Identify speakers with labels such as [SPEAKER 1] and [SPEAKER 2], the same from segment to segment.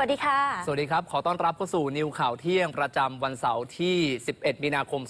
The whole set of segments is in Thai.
[SPEAKER 1] สวัสดีค่ะ
[SPEAKER 2] สวัสดีครับ ขอต้อนรับเข้าสู่นิวข่าวเที่ยงประจำวันเสาร์ที่ 11 มีนาคม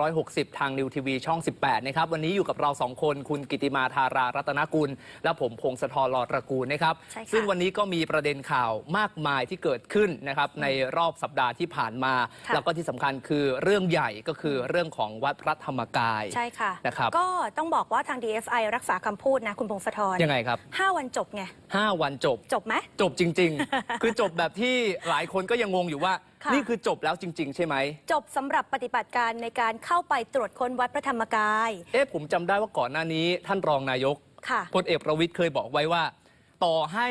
[SPEAKER 2] 2560 ทางนิวทีวีช่อง 18 นะครับ วันนี้อยู่กับเรา 2 คน คุณกิติมาธารารัตนกุล และผมพงศธรลอดตระกูลนะครับ
[SPEAKER 1] ใช่ค่ะ
[SPEAKER 2] ซึ่งวันนี้ก็มีประเด็นข่าวมากมายที่เกิดขึ้นนะครับในรอบสัปดาห์ที่ผ่านมา
[SPEAKER 1] ค่ะ
[SPEAKER 2] แล้วก็ที่สำคัญคือเรื่องใหญ่ก็คือเรื่องของวัดพระธรรมกาย
[SPEAKER 1] ใช่ค่ะ
[SPEAKER 2] นะครับ
[SPEAKER 1] ก็ต้องบอกว่าทาง DFI รักษาคำพูดนะคุณพงศธร
[SPEAKER 2] ยังไงครับ
[SPEAKER 1] ห้าวันจบไง
[SPEAKER 2] 5วันจบ
[SPEAKER 1] จบไหม
[SPEAKER 2] จบจริง ๆ คือจบแบบที่หลายคนก็ยังงงอยู่ว่า
[SPEAKER 1] ค่ะ
[SPEAKER 2] นี่คือจบแล้วจริง ๆ ใช่ไหม
[SPEAKER 1] จบสำหรับปฏิบัติการในการเข้าไปตรวจค้นวัดพระธรรมกาย
[SPEAKER 2] เอ๊ะผมจำได้ว่าก่อนหน้านี้ ท่านรองนายก
[SPEAKER 1] ค่ะ
[SPEAKER 2] พลเอกประวิทย์เคยบอกไว้ว่า ต่อให้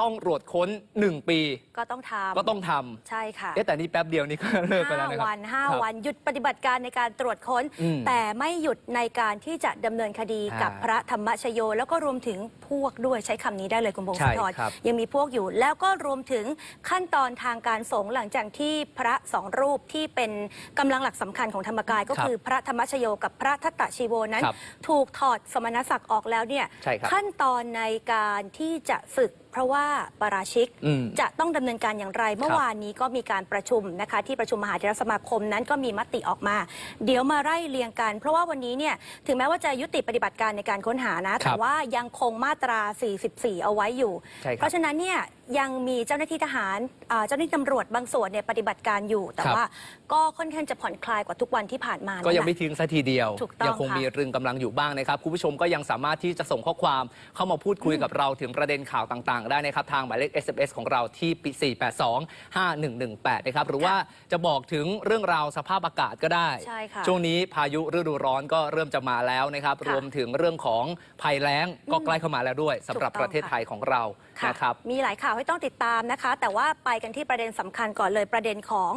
[SPEAKER 2] ต้องตรวจค้น 1 ปี
[SPEAKER 1] ก็ต้องทำ
[SPEAKER 2] ก็ต้องทำ
[SPEAKER 1] ใช่ค่ะ
[SPEAKER 2] เอ๊ะแต่นี่แป๊บเดียวนี่ก็เลิกไปแล้ว
[SPEAKER 1] ห้า
[SPEAKER 2] นะครับ
[SPEAKER 1] วันห้า
[SPEAKER 2] ครับ
[SPEAKER 1] วันหยุดปฏิบัติการในการตรวจค้น
[SPEAKER 2] อืม
[SPEAKER 1] แต่ไม่หยุดในการที่จะดำเนินคดี
[SPEAKER 2] อ่ากั
[SPEAKER 1] กับพระธรรมชโย แล้วก็รวมถึงพวกด้วยใช้คำนี้ได้เลยคุณพงศ
[SPEAKER 2] ใช่
[SPEAKER 1] ธร
[SPEAKER 2] ครับ
[SPEAKER 1] ยังมีพวกอยู่ แล้วก็รวมถึงขั้นตอนทางการสงฆ์หลังจากที่พระสองรูปที่เป็นกำลังหลักสำคัญของธรรมกาย ก็
[SPEAKER 2] ครับ
[SPEAKER 1] คือพระธรรมชโยกับพระทัตตชีโวนั้น
[SPEAKER 2] ครับ
[SPEAKER 1] ถูกถอดสมณศักดิ์ออกแล้วเนี่ย
[SPEAKER 2] ใช่ครับ
[SPEAKER 1] ขั้นตอนในการที่จะศึก เพราะว่าปาราชิก
[SPEAKER 2] อืม
[SPEAKER 1] จะต้องดำเนินการอย่างไร เมื่อวานนี้ก็มีการประชุมนะคะ ที่ประชุมมหาเถรสมาคมนั้นก็มีมติออกมา เดี๋ยวมาไล่เรียงกัน เพราะว่าวันนี้เนี่ยถึงแม้ว่าจะยุติปฏิบัติการในการค้นหานะ แต่ว่ายังคงมาตรา 44 เอาไว้อยู่
[SPEAKER 2] ใช่ครับ
[SPEAKER 1] เพราะฉะนั้นเนี่ย ยังมีเจ้าหน้าที่ทหารอ่าเจ้าหน้าที่ตำรวจบางส่วนเนี่ยปฏิบัติการอยู่ แต่
[SPEAKER 2] ครับ
[SPEAKER 1] ว่าก็ค่อนข้างจะผ่อนคลายกว่าทุกวันที่ผ่านมา
[SPEAKER 2] ก็ยัง
[SPEAKER 1] นั่น
[SPEAKER 2] ไม่
[SPEAKER 1] แหละ
[SPEAKER 2] ทิ้งสัทีเดียว
[SPEAKER 1] ถูกต้อง
[SPEAKER 2] ยัคง
[SPEAKER 1] ค่ะ
[SPEAKER 2] มีตรึงกำลังอยู่บ้างนะครับ คุณผู้ชมก็ยังสามารถที่จะส่งข้อความเข้ามาพูดคุยกับเราถึงประเด็นข่าวต่างๆ ได้นะครับ ทางหมายเลข SMS ของเราที่ 4825118 นะครับ หรือว่าจะบอกถึงเรื่องราวสภาพอากาศก็ได้
[SPEAKER 1] ใช่ค่ะ
[SPEAKER 2] ช่วงนี้พายุฤดูร้อนก็เริ่มจะมาแล้วนะครับ
[SPEAKER 1] ค่ะ
[SPEAKER 2] รวมถึงเรื่องของภัยแล้งก็ใกล้เข้ามาแล้วด้วยสำหรับ
[SPEAKER 1] ถูกต้อง
[SPEAKER 2] ประเทศไทยของเรา
[SPEAKER 1] ค่ะ
[SPEAKER 2] นะครับ
[SPEAKER 1] มีหลายข่าวให้ต้องติดตามนะคะ แต่ว่าไปกันที่ประเด็นสำคัญก่อนเลยประเด็นของ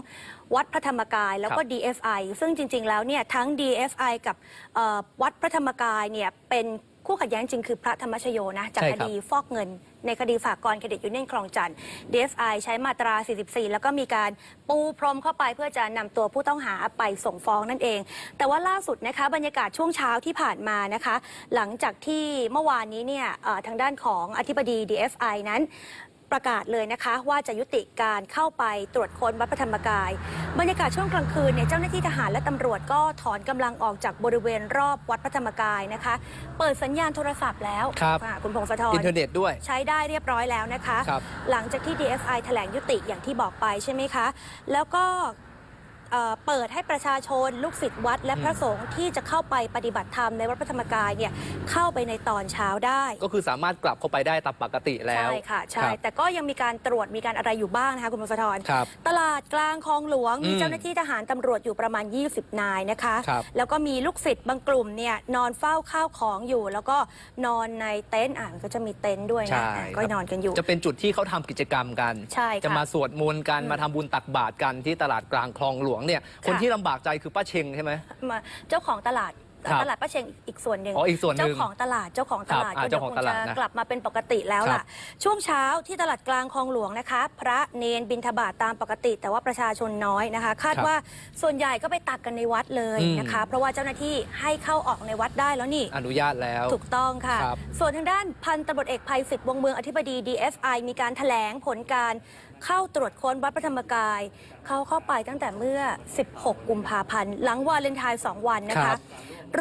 [SPEAKER 1] วัดพระธรรมกายแล้วก็
[SPEAKER 2] ครับ
[SPEAKER 1] DFI ซึ่งจริง ๆ แล้วเนี่ยทั้ง DFI กับเอ่อวัดพระธรรมกายเนี่ยเป็น คู่ขัดแย้งจริงคือพระธรรมชโยนะจาก
[SPEAKER 2] ใช่
[SPEAKER 1] ค
[SPEAKER 2] ครับ
[SPEAKER 1] ดีฟอกเงิน ในคดีฝากกรเครดิตยูเนียนคลองจันทร์ DFI ใช้มาตรา 44 แล้วก็มีการปูพรมเข้าไปเพื่อจะนำตัวผู้ต้องหาไปส่งฟ้องนั่นเอง แต่ว่าล่าสุดนะคะบรรยากาศช่วงเช้าที่ผ่านมานะคะ หลังจากที่เมื่อวานนี้เนี่ยเอ่อทางด้านของอธิบดี DFI นั้น ประกาศเลยนะคะ ว่าจะยุติการเข้าไปตรวจค้นวัดพระธรรมกาย บรรยากาศช่วงกลางคืนเนี่ยเจ้าหน้าที่ทหารและตำรวจก็ถอนกำลังออกจากบริเวณรอบวัดพระธรรมกายนะคะ เปิดสัญญาณโทรศัพท์แล้ว
[SPEAKER 2] ครับะ
[SPEAKER 1] คุณพงศธร
[SPEAKER 2] อินเทอร์เน็ตด้วย
[SPEAKER 1] ใช้ได้เรียบร้อยแล้วนะคะ
[SPEAKER 2] ครับ
[SPEAKER 1] หลังจากที่ DFI แถลงยุติอย่างที่บอกไปใช่ไหมคะ แล้วก็ เอ่อเปิดให้ประชาชน ลูกศิษย์วัด และ
[SPEAKER 2] อืม
[SPEAKER 1] พระสงฆ์ที่จะเข้าไปปฏิบัติธรรมในวัดพระธรรมกายเนี่ยเข้าไปในตอนเช้าได้
[SPEAKER 2] ก็คือสามารถกลับเข้าไปได้ตามปกติแล้ว
[SPEAKER 1] ใช่ค่ะ ใช่
[SPEAKER 2] ครับ
[SPEAKER 1] แต่ก็ยังมีการตรวจมีการอะไรอยู่บ้างนะคะคุณพงศธร
[SPEAKER 2] ครับ
[SPEAKER 1] ตลาดกลางคลองหลวง มี
[SPEAKER 2] อืม
[SPEAKER 1] เจ้าหน้าที่ทหารตำรวจอยู่ประมาณ 20 นายนะคะ
[SPEAKER 2] ครับ
[SPEAKER 1] แล้วก็มีลูกศิษย์บางกลุ่มเนี่ยนอนเฝ้าข้าวของอยู่ แล้วก็นอนในเต็นท์อ่านก็จะมีเต็นท์ด้วย
[SPEAKER 2] ใช่
[SPEAKER 1] นะอะก็
[SPEAKER 2] ครับ
[SPEAKER 1] นอนกันอยู่
[SPEAKER 2] จะเป็นจุดที่เขาทำกิจกรรมกัน
[SPEAKER 1] ใช่ค่ะ
[SPEAKER 2] จะมาสวดมนต์กัน
[SPEAKER 1] อืม
[SPEAKER 2] มาทำบุญตักบาตรกันที่ตลาดกลางคลองหลวงเนี่ยคน
[SPEAKER 1] ค่ะ
[SPEAKER 2] ที่ลำบากใจคือป้าเชงใช่ไหม
[SPEAKER 1] มาเจ้าของตลาด
[SPEAKER 2] ครับ
[SPEAKER 1] ตลาดป้าเชงอีกส่วนหนึ่ง
[SPEAKER 2] อ๋ออีกส่วนหนึ่ง
[SPEAKER 1] เจ้าของตลาดเจ้าของตลาด
[SPEAKER 2] ครับอ่า
[SPEAKER 1] ก็เดี๋ยว
[SPEAKER 2] เจ้าของ
[SPEAKER 1] คง
[SPEAKER 2] ตลา
[SPEAKER 1] จะ
[SPEAKER 2] ดนะ
[SPEAKER 1] กลับมาเป็นปกติแล้ว
[SPEAKER 2] ครั
[SPEAKER 1] ล่ะ
[SPEAKER 2] บ
[SPEAKER 1] ช่วงเช้าที่ตลาดกลางคลองหลวงนะคะ พระเนนบินทบาทตามปกติ แต่ว่าประชาชนน้อยนะคะ คาด
[SPEAKER 2] ครับ
[SPEAKER 1] ว่าส่วนใหญ่ก็ไปตักกันในวัดเลย
[SPEAKER 2] อืม
[SPEAKER 1] นะคะเพราะว่าเจ้าหน้าที่ให้เข้าออกในวัดได้แล้วนี่
[SPEAKER 2] อนุญาตแล้ว
[SPEAKER 1] ถูกต้องค่ะ
[SPEAKER 2] ครับ
[SPEAKER 1] ส่วนทางด้านพันตำรวจเอกภัยศิษฐ์วงเมืองอธิบดี DFI มีการถแถลงผลการ เข้าตรวจค้นวัดพระธรรมกาย เขาเข้าไปตั้งแต่เมื่อ 16 กุมภาพันธ์ หลังวาเลนไทน์2วันนะ
[SPEAKER 2] ครั
[SPEAKER 1] คะ
[SPEAKER 2] บ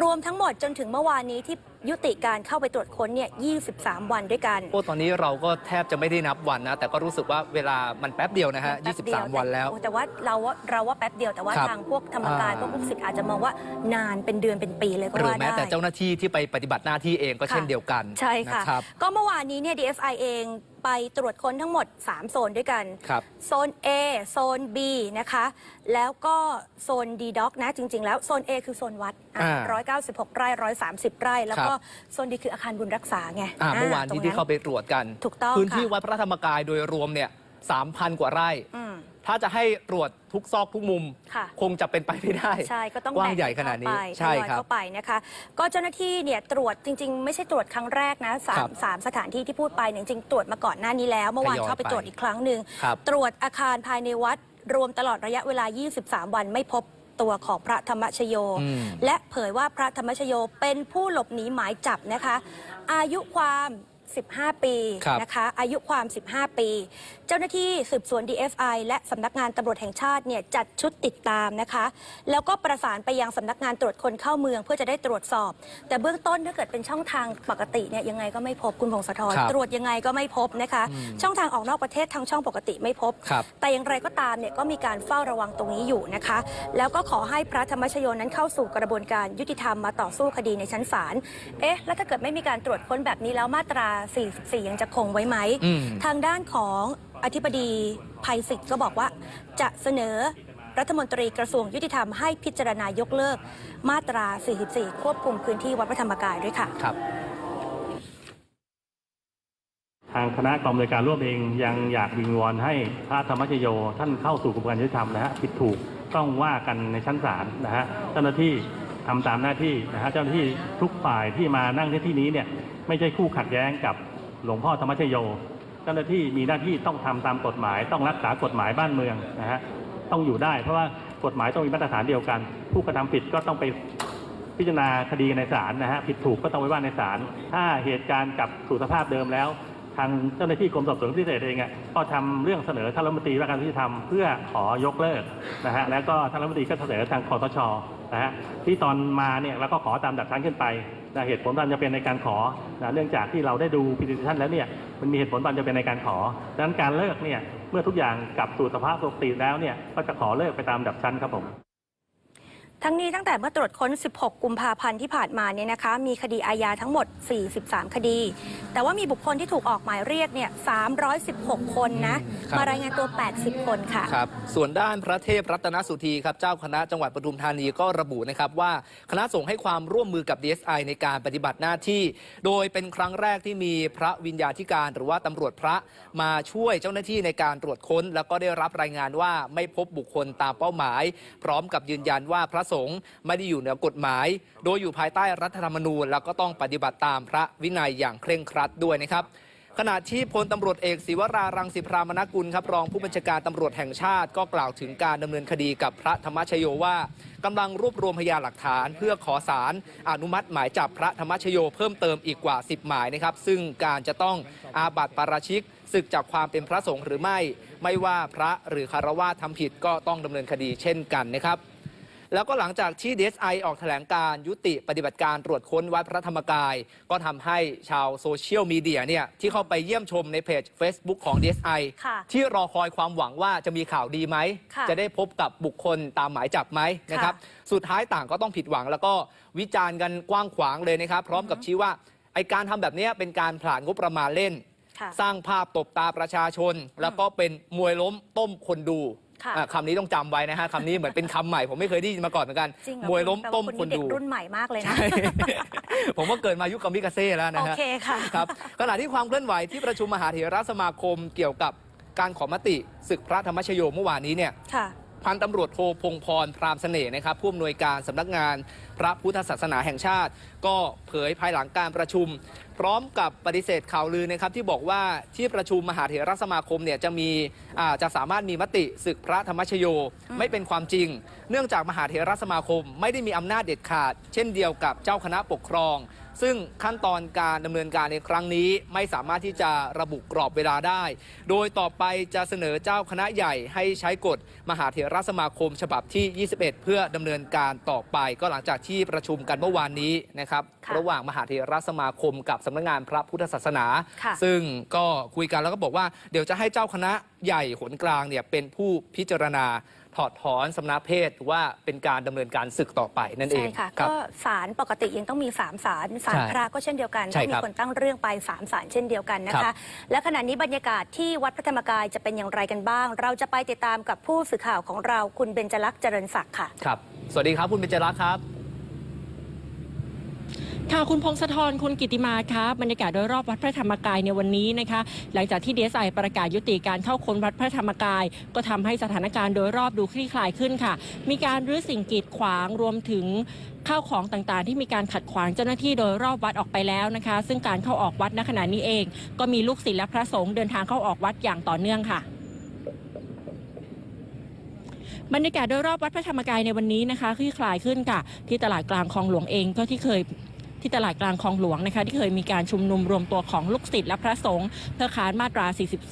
[SPEAKER 1] รวมทั้งหมดจนถึงเมื่อวานนี้ที่ยุติการเข้าไปตรวจค้นเนี่ย 23 วันด้วยกัน
[SPEAKER 2] โอ้ตอนนี้เราก็แทบจะไม่ได้นับวันนะ แต่ก็รู้สึกว่าเวลามันแป๊บเดียวนะฮะ
[SPEAKER 1] แป๊บเดีย
[SPEAKER 2] 23 วันแล้ว
[SPEAKER 1] ต่แต่ว่าเราว่าเราว่าแป๊บเดียวแต่ว่า
[SPEAKER 2] ครับ
[SPEAKER 1] ทางพวกธรรมกาย
[SPEAKER 2] อ่า
[SPEAKER 1] พวกลูกศิษย์อาจจะมองว่านานเป็นเดือนเป็นปีเลยก็
[SPEAKER 2] หรือ
[SPEAKER 1] ว่า
[SPEAKER 2] แม้
[SPEAKER 1] ได้
[SPEAKER 2] แต่เจ้าหน้าที่ที่ไปปฏิบัติหน้าที่เองก็เช่นเดียวกัน
[SPEAKER 1] ใช่ค่ะ
[SPEAKER 2] นะครับ
[SPEAKER 1] ก็เมื่อวานนี้เนี่ย DFI เอง ไปตรวจค้นทั้งหมด 3 โซนด้วยกัน
[SPEAKER 2] ครับ
[SPEAKER 1] โซน A โซน B นะคะ แล้วก็โซน D d o c นะ จริง ๆ แล้วโซน A คือโซนวัดอะ
[SPEAKER 2] อ่า
[SPEAKER 1] 196 ไร่ 130 ไร่ แล้วก็
[SPEAKER 2] ครับ
[SPEAKER 1] โซน D คืออาคารบุญรักษาไง
[SPEAKER 2] อ่าเมื่อวาน
[SPEAKER 1] ตร
[SPEAKER 2] นี้
[SPEAKER 1] ง
[SPEAKER 2] ที่เข้าไปตรวจกัน
[SPEAKER 1] ถูกต้อง
[SPEAKER 2] พื้นที่
[SPEAKER 1] ค่ะ
[SPEAKER 2] วัดพระธรรมกายโดยรวมเนี่ย3,000กว่าไร่
[SPEAKER 1] อืม
[SPEAKER 2] ถ้าจะให้ตรวจทุกซอกทุกมุม
[SPEAKER 1] ค่ะ
[SPEAKER 2] คงจะเป็นไปไม่ได้
[SPEAKER 1] ใช่ก็ต้อง
[SPEAKER 2] กว้าง
[SPEAKER 1] แบ่
[SPEAKER 2] ใหญ่ขนาดนี้
[SPEAKER 1] เข้ไป
[SPEAKER 2] ใช่
[SPEAKER 1] ทยอย
[SPEAKER 2] ครับ
[SPEAKER 1] เข้าไปนะคะ ก็เจ้าหน้าที่เนี่ยตรวจจริง ๆ ไม่ใช่ตรวจครั้งแรกนะสา
[SPEAKER 2] ครั
[SPEAKER 1] ม
[SPEAKER 2] บ
[SPEAKER 1] สามสถานที่ที่พูดไปเนี่ยจริงๆตรวจมาก่อนหน้านี้แล้ว เมื่อวาน
[SPEAKER 2] ทยอย
[SPEAKER 1] เข้าไป
[SPEAKER 2] ไป
[SPEAKER 1] ตรวจอีกครั้งหนึ่ง
[SPEAKER 2] ครับ
[SPEAKER 1] ตรวจอาคารภายในวัด รวมตลอดระยะเวลา 23 วันไม่พบตัวของพระธรรมชโย
[SPEAKER 2] อืม
[SPEAKER 1] และเผยว่าพระธรรมชโยเป็นผู้หลบหนีหมายจับนะคะ อายุความ 15 ปี
[SPEAKER 2] ครับ
[SPEAKER 1] นะคะอายุความ 15 ปี เจ้าหน้าที่สืบสวน DFI และสำนักงานตำรวจแห่งชาติเนี่ยจัดชุดติดตามนะคะ แล้วก็ประสานไปยังสำนักงานตรวจคนเข้าเมืองเพื่อจะได้ตรวจสอบ แต่เบื้องต้นถ้าเกิดเป็นช่องทางปกติเนี่ยยังไงก็ไม่พบคุณพงศธร
[SPEAKER 2] ครับ
[SPEAKER 1] ตรวจยังไงก็ไม่พบนะคะช่องทางออกนอกประเทศทางช่องปกติไม่พบ
[SPEAKER 2] ครับ
[SPEAKER 1] แต่อย่างไรก็ตามเนี่ยก็มีการเฝ้าระวังตรงนี้อยู่นะคะ แล้วก็ขอให้พระธรรมชโยนั้นเข้าสู่กระบวนการยุติธรรมมาต่อสู้คดีในชั้นศาลเอ๊ะแล้วถ้าเกิดไม่มีการตรวจค้นแบบนี้แล้วมาตรา44 ยังจะคงไว้ไหม
[SPEAKER 2] อืม
[SPEAKER 1] ทางด้านของอธิบดีภัยศิษย์ก็บอกว่า จะเสนอรัฐมนตรีกระทรวงยุติธรรมให้พิจารณายกเลิก มาตรา 44 ควบคุมพื้นที่วัดพระธรรมกายด้วยค่ะ
[SPEAKER 2] ครับ
[SPEAKER 3] ทางคณะกรรมการร่วมเองยังอยากวิงวอนให้พระธรรมชโย ท่านเข้าสู่กระบวนการยุติธรรมนะฮะผิดถูกต้องว่ากันในชั้นศาลนะฮะเจ้าหน้าที่ ทำตามหน้าที่นะฮะเจ้าหน้าที่ทุกฝ่ายที่มานั่งในที่นี้เนี่ยไม่ใช่คู่ขัดแย้งกับหลวงพ่อธรรมชโย เจ้าหน้าที่มีหน้าที่ต้องทำตามกฎหมาย ต้องรักษากฎหมายบ้านเมืองนะฮะต้องอยู่ได้ เพราะว่ากฎหมายต้องมีมาตรฐานเดียวกัน ผู้กระทำผิดก็ต้องไปพิจารณาคดีในศาลนะฮะผิดถูกก็ต้องไปว่าในศาลถ้าเหตุการณ์กลับสู่สภาพเดิมแล้ว ทางเจ้าหน้าที่กรมสอบสวนพิเศษเองอะก็ทำเรื่องเสนอท่านรัฐมนตรีว่าการยุติธรรมเพื่อขอยกเลิกนะฮะแล้วก็ท่านรัฐมนตรีก็เสนอทางคอตช นะฮะที่ตอนมาเนี่ยเราก็ขอตามดับชั้นขึ้นไปนะเหตุผลมันจะเป็นในการขอนะเนื่องจากที่เราได้ดูพิจารณาแล้วเนี่ยมันมีเหตุผลมันจะเป็นในการขอดังนั้นการเลิกเนี่ยเมื่อทุกอย่างกลับสู่สภาพปกติแล้วเนี่ยก็จะขอเลิกไปตามดับชั้นครับผม
[SPEAKER 1] ทั้งนี้ตั้งแต่เมื่อตรวจค้น 16 กุมภาพันธ์ที่ผ่านมาเนี่ยนะคะ มีคดีอาญาทั้งหมด 43 คดี แต่ว่ามีบุคคลที่ถูกออกหมายเรียกเนี่ย 316 คนนะ
[SPEAKER 2] ครับ
[SPEAKER 1] มารายงานตัว 80 คนค่ะ
[SPEAKER 2] ครับ ส่วนด้านพระเทพรัตนสุธีครับ เจ้าคณะจังหวัดปทุมธานีก็ระบุนะครับว่าคณะสงฆ์ให้ความร่วมมือกับ DSI ในการปฏิบัติหน้าที่ โดยเป็นครั้งแรกที่มีพระวิญญาธิการ หรือว่าตำรวจพระมาช่วยเจ้าหน้าที่ในการตรวจค้น แล้วก็ได้รับรายงานว่าไม่พบบุคคลตามเป้าหมาย พร้อมกับยืนยันว่าพระสงฆ์ไม่ได้อยู่เหนือกฎหมาย โดยอยู่ภายใต้รัฐธรรมนูญ แล้วก็ต้องปฏิบัติตามพระวินัยอย่างเคร่งครัดด้วยนะครับขณะที่พลตำรวจเอกศิวรารังสิพรามนกุลครับรองผู้บัญชาการตำรวจแห่งชาติก็กล่าวถึงการดำเนินคดีกับพระธรรมชโยว่ากำลังรวบรวมพยานหลักฐาน เพื่อขอสารอนุมัติหมายจับพระธรรมชโยเพิ่มเติมอีกกว่า 10 หมายนะครับซึ่งการจะต้องอาบัติปาราชิกศึกจากความเป็นพระสงฆ์หรือไม่ ไม่ว่าพระหรือคารวะทำผิดก็ต้องดำเนินคดีเช่นกันนะครับ แล้วก็หลังจากที่ DSI ออกแถลงการยุติปฏิบัติการตรวจค้นวัดพระธรรมกาย ก็ทำให้ชาวโซเชียลมีเดียเนี่ยที่เข้าไปเยี่ยมชมในเพจ Facebook ของ DSI
[SPEAKER 1] ค่ะ
[SPEAKER 2] ที่รอคอยความหวังว่าจะมีข่าวดีไหม
[SPEAKER 1] ค่ะ
[SPEAKER 2] จะได้พบกับบุคคลตามหมายจับไหมนะครับ สุดท้ายต่างก็ต้องผิดหวัง แล้วก็วิจารณ์กันกว้างขวางเลยนะครับ พร้อมกับชี้ว่าไอการทำแบบเนี้ยเป็นการผลาญงบประมาณเล่น
[SPEAKER 1] ค่ะ
[SPEAKER 2] สร้างภาพตบตาประชาชน แล้วก็เป็นมวยล้มต้มคนดู
[SPEAKER 1] ค่ะ
[SPEAKER 2] อะคำนี้ต้องจำไว้นะฮะคำนี้เหมือนเป็นคำใหม่ ผมไม่เคยได้ยินมาก่อนเหมือนกัน
[SPEAKER 1] จริงเหรอ
[SPEAKER 2] มวยล้ม
[SPEAKER 1] แปลา
[SPEAKER 2] ต้ม
[SPEAKER 1] คุณ
[SPEAKER 2] คน
[SPEAKER 1] เด็
[SPEAKER 2] ดู
[SPEAKER 1] กรุ่นใหม่มากเลยนะ
[SPEAKER 2] ใช่ ผมว่าเกิดมายุคกามิกาเซ่แล้วนะ
[SPEAKER 1] โอ
[SPEAKER 2] ฮะ
[SPEAKER 1] เคค่ะ
[SPEAKER 2] ครับขณะที่ความเคลื่อนไหวที่ประชุมมหาเถรสมาคมเกี่ยวกับการขอมติศึกพระธรรมชโยเมื่อวานนี้เนี่ย
[SPEAKER 1] ค่ะ
[SPEAKER 2] พันตำรวจโทพงพรพรามเสน่ห์นะครับผู้อำนวยการสำนักงานพระพุทธศาสนาแห่งชาติ ก็เผยภายหลังการประชุม พร้อมกับปฏิเสธข่าวลือนะครับที่บอกว่าที่ประชุมมหาเถรสมาคมเนี่ยจะมีอ่าจะสามารถมีมติศึกพระธรรมชโยไม่เป็นความจริง เนื่องจากมหาเถรสมาคมไม่ได้มีอำนาจเด็ดขาด เช่นเดียวกับเจ้าคณะปกครอง ซึ่งขั้นตอนการดำเนินการในครั้งนี้ไม่สามารถที่จะระบุกรอบเวลาได้ โดยต่อไปจะเสนอเจ้าคณะใหญ่ให้ใช้กฎมหาเถรสมาคม ฉบับที่ 21 เพื่อดำเนินการต่อไป ก็หลังจากที่ประชุมกันเมื่อวานนี้นะครับ
[SPEAKER 1] ค่ะ
[SPEAKER 2] ระหว่างมหาเถรสมาคมกับสำนักงานพระพุทธศาสนา
[SPEAKER 1] ค่ะ
[SPEAKER 2] ซึ่งก็คุยกันแล้วก็บอกว่าเดี๋ยวจะให้เจ้าคณะใหญ่หนกลางเนี่ยเป็นผู้พิจารณา ถอดถอนสำนักเพศหรือว่าเป็นการดำเนินการศึกต่อไปนั่นเอง
[SPEAKER 1] ใช่ค่ะ
[SPEAKER 2] ครับ
[SPEAKER 1] ก็ศาลปกติยังต้องมีสามศาลศาล
[SPEAKER 2] ใช่
[SPEAKER 1] พระก็เช่นเดียวกัน
[SPEAKER 2] ใช่
[SPEAKER 1] ต้องมี
[SPEAKER 2] ครับ
[SPEAKER 1] คนตั้งเรื่องไปสามศาลเช่นเดียวกันนะ
[SPEAKER 2] ครั
[SPEAKER 1] คะ
[SPEAKER 2] บ
[SPEAKER 1] และขณะนี้บรรยากาศที่วัดพระธรรมกายจะเป็นอย่างไรกันบ้าง เราจะไปติดตามกับผู้สื่อข่าวของเราคุณเบญจลักษณ์เจริญศักดิ์ค่ะ
[SPEAKER 2] ครับ สวัสดีครับคุณเบญจรักษ์ครับ
[SPEAKER 4] ค่ะคุณพงศธรคุณกิติมาครับบรรยากาศโดยรอบวัดพระธรรมกายในวันนี้นะคะ หลังจากที่เอสไอประกาศยุติการเข้าค้นวัดพระธรรมกาย ก็ทำให้สถานการณ์โดยรอบดูคลี่คลายขึ้นค่ะ มีการรื้อสิ่งกีดขวางรวมถึงข้าวของต่างๆ ที่มีการขัดขวางเจ้าหน้าที่โดยรอบวัดออกไปแล้วนะคะ ซึ่งการเข้าออกวัดณขณะนี้เอง ก็มีลูกศิษย์และพระสงฆ์เดินทางเข้าออกวัดอย่างต่อเนื่องค่ะบรรยากาศโดยรอบวัดพระธรรมกายในวันนี้นะคะคลี่คลายขึ้นค่ะ ที่ตลาดกลางคลองหลวงเองก็ที่เคย ที่ตลาดกลางคลองหลวงนะคะที่เคยมีการชุมนุมรวมตัวของลูกศิษย์และพระสงฆ์เพื่อค้านมาตรา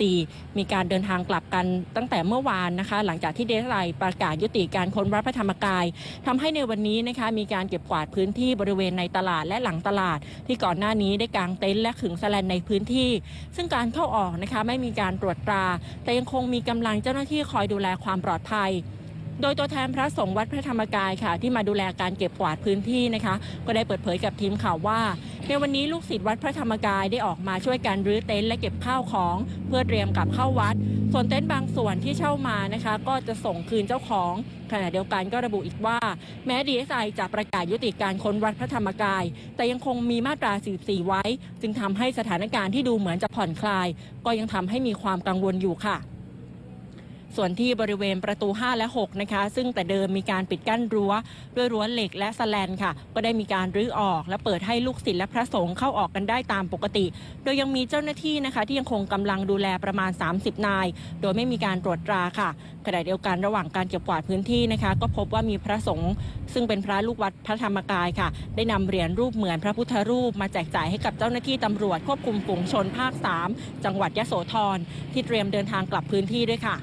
[SPEAKER 4] 44 มีการเดินทางกลับกันตั้งแต่เมื่อวานนะคะ หลังจากที่เดซไลประกาศยุติการค้นวัดพระธรรมกายทำให้ในวันนี้นะคะมีการเก็บกวาดพื้นที่บริเวณในตลาดและหลังตลาด ที่ก่อนหน้านี้ได้กางเต็นท์และขึงแสแลนในพื้นที่ ซึ่งการเข้าออกนะคะไม่มีการตรวจตรา แต่ยังคงมีกำลังเจ้าหน้าที่คอยดูแลความปลอดภัย โดยตัวแทนพระสงฆ์วัดพระธรรมกายค่ะ ที่มาดูแลการเก็บกวาดพื้นที่นะคะ ก็ได้เปิดเผยกับทีมข่าวว่า ในวันนี้ลูกศิษย์วัดพระธรรมกายได้ออกมาช่วยกันรื้อเต็นท์และเก็บข้าวของ เพื่อเตรียมกลับเข้าวัด ส่วนเต็นท์บางส่วนที่เช่ามานะคะ ก็จะส่งคืนเจ้าของขณะเดียวกันก็ระบุอีกว่า แม้ดีเอสไอจะประกาศยุติการค้นวัดพระธรรมกาย แต่ยังคงมีมาตรา 44 ไว้ จึงทำให้สถานการณ์ที่ดูเหมือนจะผ่อนคลาย ก็ยังทำให้มีความกังวลอยู่ค่ะ ส่วนที่บริเวณประตู 5 และ 6 นะคะ ซึ่งแต่เดิมมีการปิดกั้นรั้ว ด้วยรั้วเหล็กและสแลนค่ะ ก็ได้มีการรื้อออก และเปิดให้ลูกศิษย์และพระสงฆ์เข้าออกกันได้ตามปกติ โดยยังมีเจ้าหน้าที่นะคะ ที่ยังคงกำลังดูแลประมาณ 30 นาย โดยไม่มีการตรวจตราค่ะขณะเดียวกันระหว่างการเก็บกวาดพื้นที่นะคะ ก็พบว่ามีพระสงฆ์ซึ่งเป็นพระลูกวัดพระธรรมกายค่ะ ได้นำเหรียญรูปเหมือนพระพุทธรูป มาแจกจ่ายให้กับเจ้าหน้าที่ตำรวจควบคุมฝูงชนภาค 3 จังหวัดยะโสธรที่เตรียมเดินทางกลับพื้นที่ด้วยค่ะ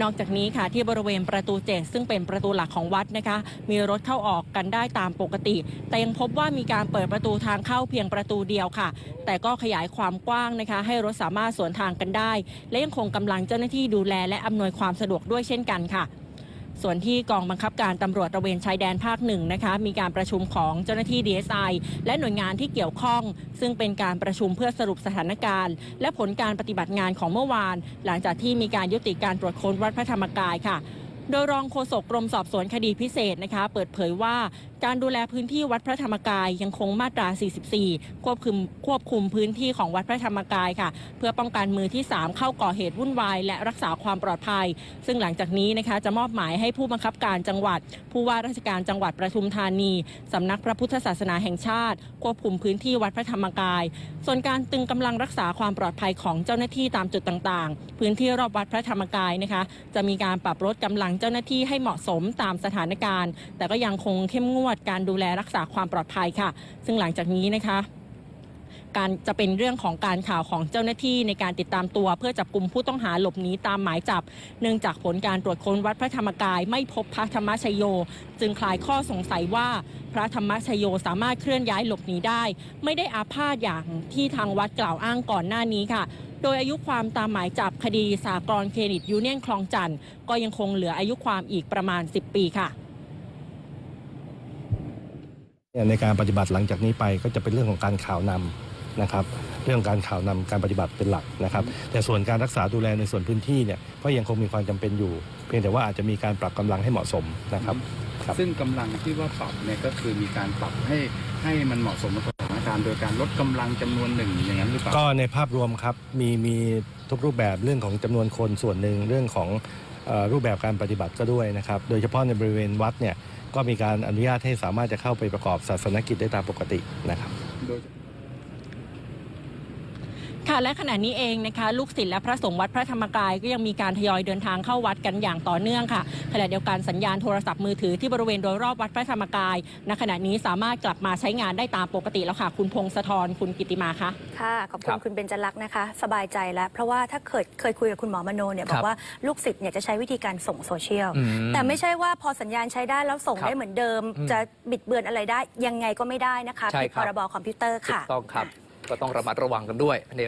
[SPEAKER 4] นอกจากนี้ค่ะที่บริเวณประตูเจ็ดซึ่งเป็นประตูหลักของวัดนะคะ มีรถเข้าออกกันได้ตามปกติ แต่ยังพบว่ามีการเปิดประตูทางเข้าเพียงประตูเดียวค่ะ แต่ก็ขยายความกว้างนะคะ ให้รถสามารถสวนทางกันได้ และยังคงกำลังเจ้าหน้าที่ดูแลและอำนวยความสะดวกด้วยเช่นกันค่ะ ส่วนที่กองบังคับการตำรวจตระเวนชายแดนภาคหนึ่งนะคะมีการประชุมของเจ้าหน้าที่ DSI และหน่วยงานที่เกี่ยวข้อง ซึ่งเป็นการประชุมเพื่อสรุปสถานการณ์ และผลการปฏิบัติงานของเมื่อวาน หลังจากที่มีการยุติการตรวจค้นวัดพระธรรมกายค่ะ โดยรองโฆษกกรมสอบสวนคดีพิเศษนะคะ เปิดเผยว่าการดูแลพื้นที่วัดพระธรรมกายยังคงมาตรา 44 ควบคุมควบคุมพื้นที่ของวัดพระธรรมกายค่ะ เพื่อป้องกันมือที่ 3 เข้าก่อเหตุวุ่นวาย และรักษาความปลอดภัย ซึ่งหลังจากนี้นะคะจะมอบหมายให้ผู้บังคับการจังหวัด ผู้ว่าราชการจังหวัดประทุมธานีสำนักพระพุทธศาสนาแห่งชาติ ควบคุมพื้นที่วัดพระธรรมกาย ส่วนการตึงกำลังรักษาความปลอดภัยของเจ้าหน้าที่ตามจุดต่าง ๆ พื้นที่รอบวัดพระธรรมกายนะคะ จะมีการปรับลดกำลังเจ้าหน้าที่ให้เหมาะสมตามสถานการณ์ แต่ก็ยังคงเข้มงวดการดูแลรักษาความปลอดภัยค่ะ ซึ่งหลังจากนี้นะคะการจะเป็นเรื่องของการข่าวของเจ้าหน้าที่ในการติดตามตัว เพื่อจับกลุ่มผู้ต้องหาหลบหนีตามหมายจับ เนื่องจากผลการตรวจค้นวัดพระธรรมกายไม่พบพระธรรมชโย จึงคลายข้อสงสัยว่าพระธรรมชโยสามารถเคลื่อนย้ายหลบหนีได้ ไม่ได้อาพาธอย่างที่ทางวัดกล่าวอ้างก่อนหน้านี้ค่ะ โดยอายุความตามหมายจับคดีสากลเครดิตยูเนียนคลองจันทร์ก็ยังคงเหลืออายุความอีกประมาณ 10 ปีค่ะ
[SPEAKER 5] เนี่ยในการปฏิบัติหลังจากนี้ไปก็จะเป็นเรื่องของการข่าวนำนะครับ เรื่องการข่าวนำการปฏิบัติเป็นหลักนะครับ แต่ส่วนการรักษาดูแลในส่วนพื้นที่เนี่ยก็ยังคงมีความจำเป็นอยู่ เพียงแต่ว่าอาจจะมีการปรับกำลังให้เหมาะสมนะครับครับ
[SPEAKER 6] ซึ่งกำลังที่ว่าปรับเนี่ยก็คือมีการปรับให้ให้มันเหมาะสมกับสถาน การณ์โดยการลดกำลังจำนวนหนึ่งอย่างนั้นหรือเปล่า
[SPEAKER 5] ก็ในภาพรวมครับมีมีทุกรูปแบบเรื่องของจำนวนคนส่วนหนึ่งเรื่องของเออรูปแบบการปฏิบัติก็ด้วยนะครับ โดยเฉพาะในบริเวณวัดเนี่ยก็มีการอนุญาตให้สามารถจะเข้าไปประกอบศาสนกิจได้ตามปกตินะครับ
[SPEAKER 6] โดย
[SPEAKER 4] ค่ะและขณะนี้เองนะคะ ลูกศิษย์และพระสงฆ์วัดพระธรรมกายก็ยังมีการทยอยเดินทางเข้าวัดกันอย่างต่อเนื่องค่ะขณะเดียวกันสัญญาณโทรศัพท์มือถือที่บริเวณโดยรอบวัดพระธรรมกายณขณะนี้สามารถกลับมาใช้งานได้ตามปกติแล้วค่ะ คุณพงศธรคุณกิติมาคะ
[SPEAKER 1] ค่ะขอบคุ
[SPEAKER 2] ครั
[SPEAKER 1] ณ
[SPEAKER 2] บ
[SPEAKER 1] คุณเบญจลักษณ์นะคะ สบายใจแล้ว เพราะว่าถ้าเคยเคยคุยกับคุณหมอมโนเนี่ย
[SPEAKER 2] ครับ
[SPEAKER 1] อบกว่าลูกศิษย์เนี่ยจะใช้วิธีการส่งโซเชียล
[SPEAKER 2] อืม
[SPEAKER 1] แต่ไม่ใช่ว่าพอสัญญาณใช้ได้แล้วส่ง
[SPEAKER 2] ครับ
[SPEAKER 1] ได้เหมือนเดิม
[SPEAKER 2] อืม
[SPEAKER 1] จะบิดเบือนอะไรได้ยังไงก็ไม่ได้นะคะ
[SPEAKER 2] ใช่
[SPEAKER 1] ผิด
[SPEAKER 2] ครั
[SPEAKER 1] พ
[SPEAKER 2] บ
[SPEAKER 1] รบคอมพิวเตอร์
[SPEAKER 2] ถู
[SPEAKER 1] ค่ะ
[SPEAKER 2] กต้องครับ ก็ต้องระมัดระวังกันด้วยใน